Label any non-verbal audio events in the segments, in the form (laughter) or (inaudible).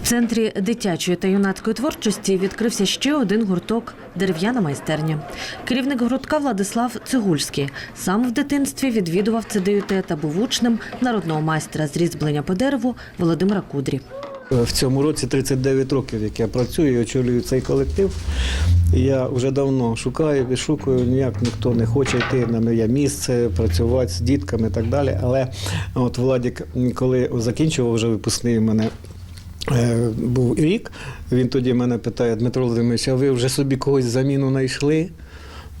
В центрі дитячої та юнацької творчості відкрився ще один гурток дерев'яна майстерня. Керівник гуртка Владислав Цигульський сам в дитинстві відвідував ЦДЮТ та був учнем народного майстра з різьблення по дереву Володимира Кудрі. В цьому році 39 років, як я працюю і очолюю цей колектив. Я вже давно шукаю, вишукую, ніяк ніхто не хоче йти на моє місце, працювати з дітками і так далі. Але от Владік, коли закінчував вже випускний мене. Е, Був рік, він тоді мене питає, Дмитро Володимирович, а ви вже собі когось заміну знайшли?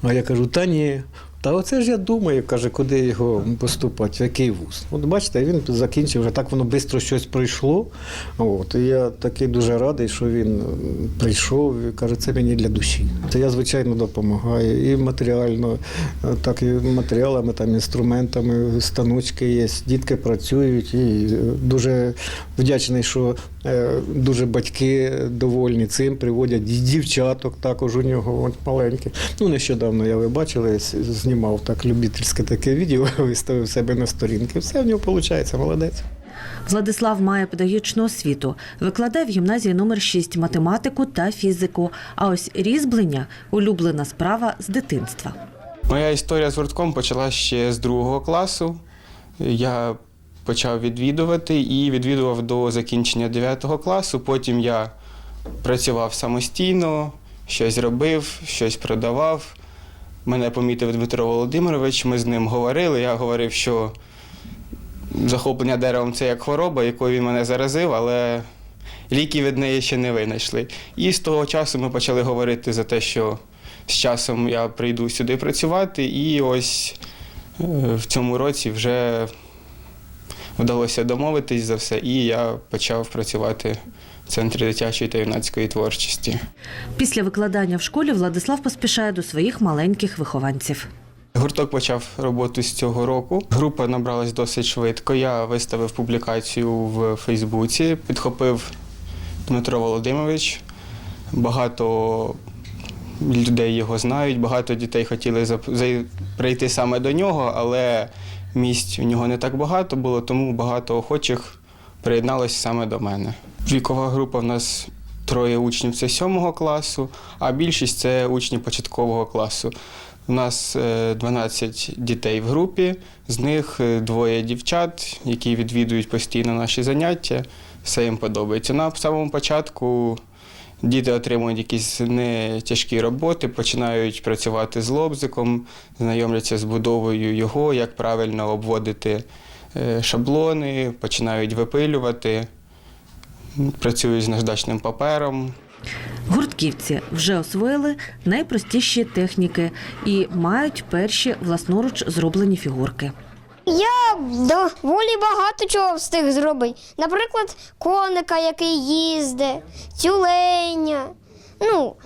А я кажу, та ні. Та оце ж я думаю, каже, куди його поступати, в який вуз. От бачите, він закінчив, вже так воно швидко щось пройшло. От, і я такий дуже радий, що він прийшов і каже, це мені для душі. Це я, звичайно, допомагаю і матеріально, е, так і матеріалами, там, інструментами, станочки є, дітки працюють. І е, дуже вдячний, що е, дуже батьки довольні цим, приводять і дівчаток також у нього от, маленькі. Ну, нещодавно я ви бачили, знімав так любительське таке відео, (laughs) виставив себе на сторінки. Все в нього виходить, молодець. Владислав має педагогічну освіту, викладає в гімназії номер 6 математику та фізику. А ось різьблення улюблена справа з дитинства. Моя історія з гуртком почалася ще з другого класу. Я почав відвідувати і відвідував до закінчення 9 класу. Потім я працював самостійно, щось робив, щось продавав. Мене помітив Дмитро Володимирович, ми з ним говорили. Я говорив, що захоплення деревом це як хвороба, якою він мене заразив, але ліки від неї ще не винайшли. І з того часу ми почали говорити за те, що з часом я прийду сюди працювати, і ось е, в цьому році вже вдалося домовитись за все, і я почав працювати в центрі дитячої та юнацької творчості. Після викладання в школі Владислав поспішає до своїх маленьких вихованців. Гурток почав роботу з цього року. Група набралась досить швидко. Я виставив публікацію в Фейсбуці, підхопив Дмитро Володимирович. Багато людей його знають, багато дітей хотіли прийти саме до нього, але місць у нього не так багато було, тому багато охочих приєдналось саме до мене. Вікова група в нас троє учнів це сьомого класу, а більшість це учні початкового класу. У нас е, 12 дітей в групі, з них е, двоє дівчат, які відвідують постійно наші заняття. Все їм подобається. На самому початку діти отримують якісь не тяжкі роботи, починають працювати з лобзиком, знайомляться з будовою його, як правильно обводити е, шаблони, починають випилювати, працюють з наждачним папером. Гуртківці вже освоїли найпростіші техніки і мають перші власноруч зроблені фігурки. Я доволі багато чого встиг зробити. Наприклад, коника, який їздить, тюленя. Ну,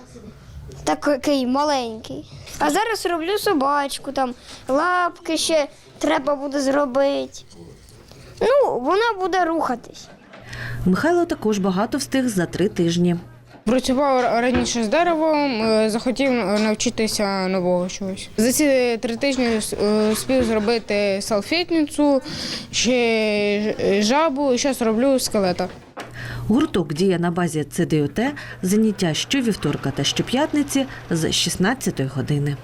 такий маленький. А зараз роблю собачку, там лапки ще треба буде зробити. Ну, вона буде рухатись. Михайло також багато встиг за три тижні. Працював раніше з деревом, е, захотів навчитися нового чогось. За ці три тижні е, спів зробити салфетницю, ще жабу і зараз роблю скелета. Гурток діє на базі ЦДЮТ, заняття щовівторка та щоп'ятниці з 16 години.